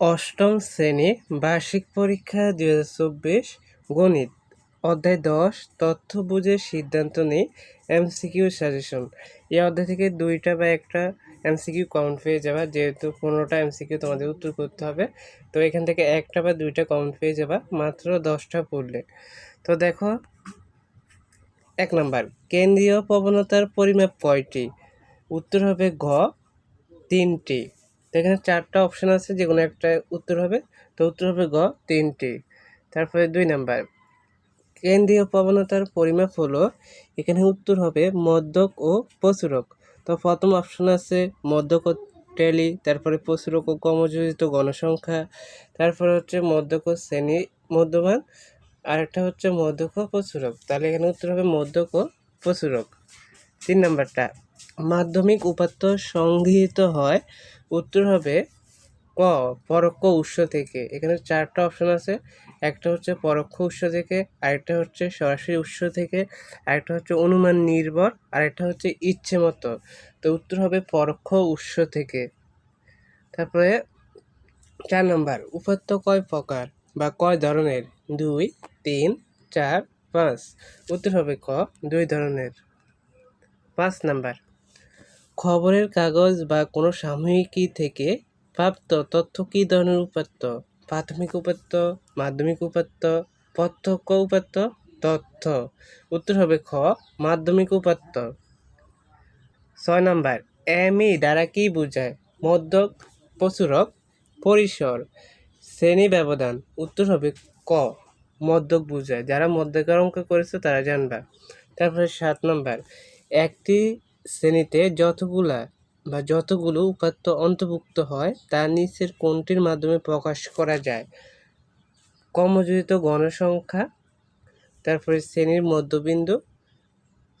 অষ্টম শ্রেণি বার্ষিক পরীক্ষা দুই হাজার চব্বিশ গণিত, অধ্যায় দশ, তথ্য বুঝে সিদ্ধান্ত নেই এমসিকিউ সাজেশন। এই অধ্যায় থেকে দুইটা বা একটা এমসিকিউ কমন পেয়ে যাবা, যেহেতু পনেরোটা এমসিকিউ তোমাদের উত্তর করতে হবে। তো এখান থেকে একটা বা দুইটা কমন পেয়ে যাবা, মাত্র দশটা পড়লে। তো দেখো, এক নাম্বার, কেন্দ্রীয় প্রবণতার পরিমাপ কয়টি? উত্তর হবে ঘ, তিনটি। এখানে চারটা অপশন আছে যে কোনো একটা উত্তর হবে। তো উত্তর হবে গ, তিনটি। তারপরে দুই নাম্বার। কেন্দ্রীয় প্রবণতার পরিমাপ হলো, এখানে উত্তর হবে মদ্যক ও প্রচুরক। তো প্রথম অপশন আছে মদ্যক ও টেলি, তারপরে প্রচুরক ও কমযোজিত গণসংখ্যা, তারপরে হচ্ছে মদ্যক ও শ্রেণি মধ্যমান, আরেকটা হচ্ছে মদ্যক ও প্রচুরক। তাহলে এখানে উত্তর হবে মদ্যক ও প্রচুরক। তিন নাম্বারটা, মাধ্যমিক উপাত্ত সংগৃহীত হয় উত্তর হবে ক, পরোক্ষ উৎস থেকে। এখানে চারটা অপশন আছে। একটা হচ্ছে পরোক্ষ উৎস থেকে, আরেকটা হচ্ছে সরাসরি উৎস থেকে, আরেকটা হচ্ছে অনুমান নির্ভর, আরেকটা হচ্ছে ইচ্ছে মতো তো উত্তর হবে পরোক্ষ উৎস থেকে। তারপরে চার নম্বর, উপাত্ত কয় প্রকার বা কয় ধরনের? দুই, তিন, চার, পাঁচ। উত্তর হবে ক, দুই ধরনের। পাঁচ নাম্বার। খবরের কাগজ বা কোনো সাময়িকী থেকে প্রাপ্ত তথ্য কী ধরনের উপাত্ত? প্রাথমিক উপাত্ত, মাধ্যমিক উপাত্ত, প্রত্যক্ষ উপাত্ত, তথ্য। উত্তর হবে খ, মাধ্যমিক উপাত্ত। ছয় নাম্বার এমই দ্বারা কি বোঝায়? মধ্যক, প্রচুরক, পরিসর, শ্রেণি ব্যবধান। উত্তর হবে ক, মধ্যক বোঝায়। যারা মধ্যকার অঙ্ক করেছে তারা জানবা। তারপরে সাত নম্বর, একটি শ্রেণীতে যতগুলা বা যতগুলো উপাত্ত অন্তর্ভুক্ত হয়, তা নিচের কোনটির মাধ্যমে প্রকাশ করা যায়? কর্মযোজিত গণসংখ্যা, তারপরে শ্রেণির মধ্যবিন্দু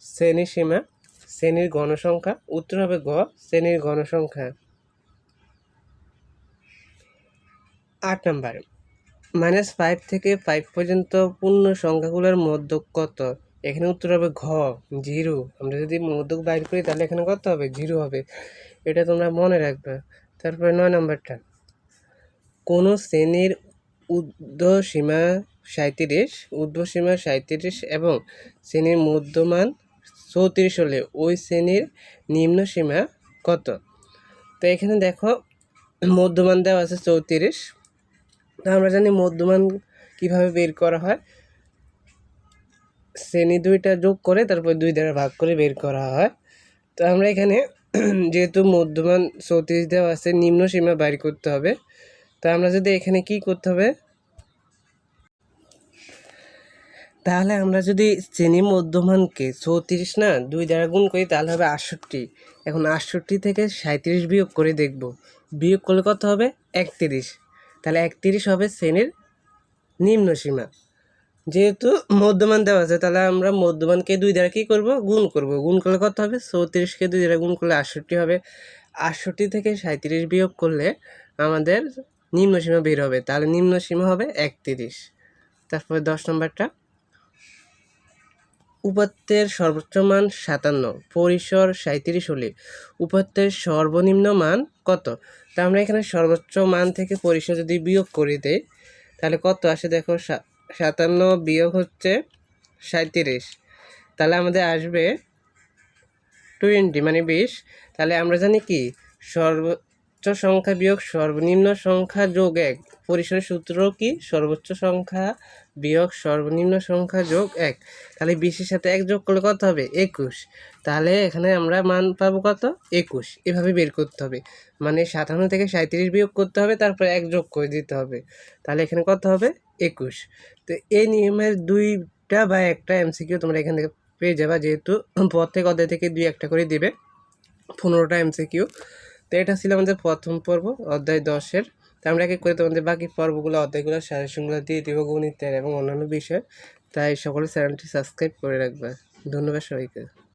শ্রেণি সীমা, শ্রেণির গণসংখ্যা, উত্তর হবে গ, শ্রেণির গণসংখ্যা। আট নাম্বার, মাইনাস ফাইভ থেকে ফাইভ পর্যন্ত পূর্ণ সংখ্যাগুলোর মধ্য কত? এখানে উত্তর হবে ঘ, জিরো। আমরা যদি মধ্যক বাইর করি, তাহলে এখানে কত হবে? জিরো হবে। এটা তোমরা মনে রাখবে। তারপরে নয় নম্বরটা। কোনো শ্রেণির ঊর্ধ্বসীমা সাঁত্রিশ ঊর্ধ্বসীমা সাঁত্রিশ এবং শ্রেণির মধ্যমান চৌত্রিশ হলে ওই শ্রেণির নিম্ন সীমা কত? তো এখানে দেখো, মধ্যমান দেওয়া আছে চৌত্রিশ। তো আমরা জানি মধ্যমান কীভাবে বের করা হয়? শ্রেণি দুইটা যোগ করে তারপর দুই দ্বারা ভাগ করে বের করা হয়। তো আমরা এখানে যেহেতু মধ্যমান চৌত্রিশ দেওয়া আছে, নিম্ন সীমা বাইর করতে হবে। তো আমরা যদি এখানে কি করতে হবে? তাহলে আমরা যদি শ্রেণি মধ্যমানকে চৌত্রিশ না, দুই দ্বারা গুণ করি, তাহলে হবে আটষট্টি। এখন আটষট্টি থেকে সাঁত্রিশ বিয়োগ করে দেখব। বিয়োগ করলে কত হবে? একত্রিশ। তাহলে একত্রিশ হবে শ্রেণির নিম্ন সীমা। যেহেতু মধ্যমান দেওয়া আছে, তাহলে আমরা মধ্যমানকে দুই দ্বারা কী করব? গুণ করব। গুণ করলে কত হবে? চৌত্রিশকে দুই দ্বারা গুণ করলে আটষট্টি হবে। আটষট্টি থেকে সাঁত্রিশ বিয়োগ করলে আমাদের নিম্ন সীমা বের হবে। তাহলে নিম্ন সীমা হবে একত্রিশ। তারপরে দশ নম্বরটা। উপাত্তের সর্বোচ্চ মান সাতান্ন, পরিসর সাঁত্রিশ হলে উপাত্তের সর্বনিম্ন মান কত? তা আমরা এখানে সর্বোচ্চ মান থেকে পরিসর যদি বিয়োগ করে দেই, তাহলে কত আসে? দেখো সাতান্ন বিয়োগ হচ্ছে সাঁত্রিশ তাহলে আমাদের আসবে টোয়েন্টি মানে বিশ। তাহলে আমরা জানি কি? সর্বোচ্চ সংখ্যা বিয়োগ সর্বনিম্ন সংখ্যা যোগ এক। পরিসরের সূত্র কি? সর্বোচ্চ সংখ্যা বিয়োগ সর্বনিম্ন সংখ্যা যোগ এক। তাহলে বিশের সাথে এক যোগ করলে কত হবে? একুশ। তাহলে এখানে আমরা মান পাবো কত? একুশ। এভাবে বের করতে হবে। মানে সাতান্ন থেকে সাঁত্রিশ বিয়োগ করতে হবে, তারপরে এক যোগ করে দিতে হবে। তাহলে এখানে কত হবে? একুশ। তো এই নিয়মের দুইটা বা একটা এমসিকিউ তোমরা এখান থেকে পেয়ে যাবা, যেহেতু প্রত্যেক অধ্যায় থেকে দুই একটা করে দিবে। পনেরোটা এমসিকিউ। এটা ছিল আমাদের প্রথম পর্ব, অধ্যায় দশের। তো আমরা এক করে তোমাদের বাকি পর্বগুলো, অধ্যায়গুলো সাজেশনগুলো দিয়ে দিব গণিতের এবং অন্যান্য বিষয়। তাই সকলে চ্যানেলটি সাবস্ক্রাইব করে রাখবে। ধন্যবাদ সবাইকে।